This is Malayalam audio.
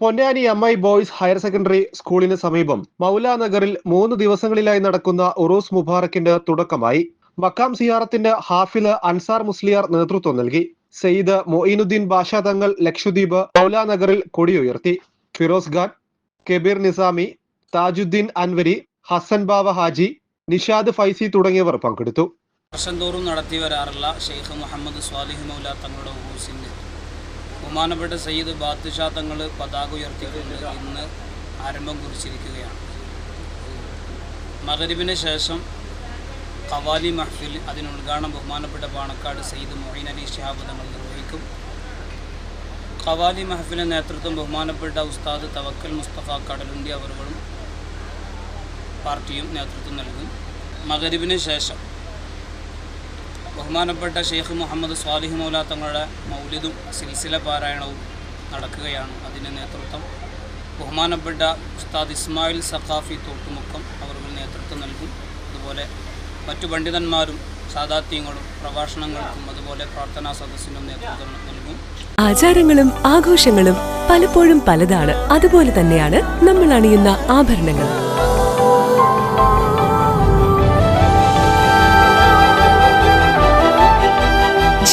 Ponnani M I boys higher secondary സ്കൂളിന് സമീപം മൗല നഗറിൽ മൂന്ന് ദിവസങ്ങളിലായി നടക്കുന്ന ഉറൂസ് മുബാറക്കിന്റെ തുടക്കമായി മക്കാം സിയാറത്തിന്റെ ഹാഫിൽ അൻസാർ മുസ്ലിയാർ നേതൃത്വം നൽകി. സെയ്ദ് മൊയിനുദ്ദീൻ ബാഷ തങ്ങൾ ലക്ഷദ്വീപ് മൗല നഗറിൽ കൊടിയുയർത്തി. ഫിറോസ് ഖാൻ കെബീർ നിസാമി താജുദ്ദീൻ അൻവരി ഹസൻ ബാവ ഹാജി നിഷാദ് ഫൈസി തുടങ്ങിയവർ പങ്കെടുത്തു. വർഷം തോറും നടത്തി വരാറുള്ള ഷെയ്ഖ് മുഹമ്മദ് സ്വാലിഹ് മൗല തങ്ങളുടെ ഉറൂസിന് ബഹുമാനപ്പെട്ട സയ്യിദ് ബാദ്ഷാ തങ്ങൾ പതാക ഉയർത്തിക്കൊണ്ട് ഇന്ന് ആരംഭം കുറിച്ചിരിക്കുകയാണ്. മകരിബിന് ശേഷം കവാലി മഹ്ഫിൽ അതിന് ഉദ്ഘാടനം ബഹുമാനപ്പെട്ട പാണക്കാട് സയ്യിദ് മൊഹീൻ അലി ഷിഹാബ് തങ്ങൾ നിർവഹിക്കും. കവാലി മഹഫിലെ നേതൃത്വം ബഹുമാനപ്പെട്ട ഉസ്താദ് തവക്കൽ മുസ്തഫ കടലുണ്ടി അവറുകളും പാർട്ടിയും നേതൃത്വം നൽകും. മകരിബിന് ശേഷം ബഹുമാനപ്പെട്ട ഷെയ്ഖ് മുഹമ്മദ് സ്വാലിഹ് മൗല തങ്ങളുടെ മൗലിദും സിൽസില പാരായണവും നടക്കുകയാണ് അതിന് നേതൃത്വം. ബഹുമാനപ്പെട്ട ഉസ്താദ് ഇസ്മായിൽ സഖാഫി തോട്ടുമുക്കം അവർ നേതൃത്വം നൽകും. അതുപോലെ മറ്റു പണ്ഡിതന്മാരും സാദാത്യങ്ങളും പ്രഭാഷണങ്ങൾക്കും അതുപോലെ പ്രാർത്ഥനാ സദസ്സിനും നേതൃത്വം നൽകും. ആചാരങ്ങളും ആഘോഷങ്ങളും പലപ്പോഴും പലതാണ്. അതുപോലെ തന്നെയാണ് നമ്മൾ അണിയുന്ന ആഭരണങ്ങൾ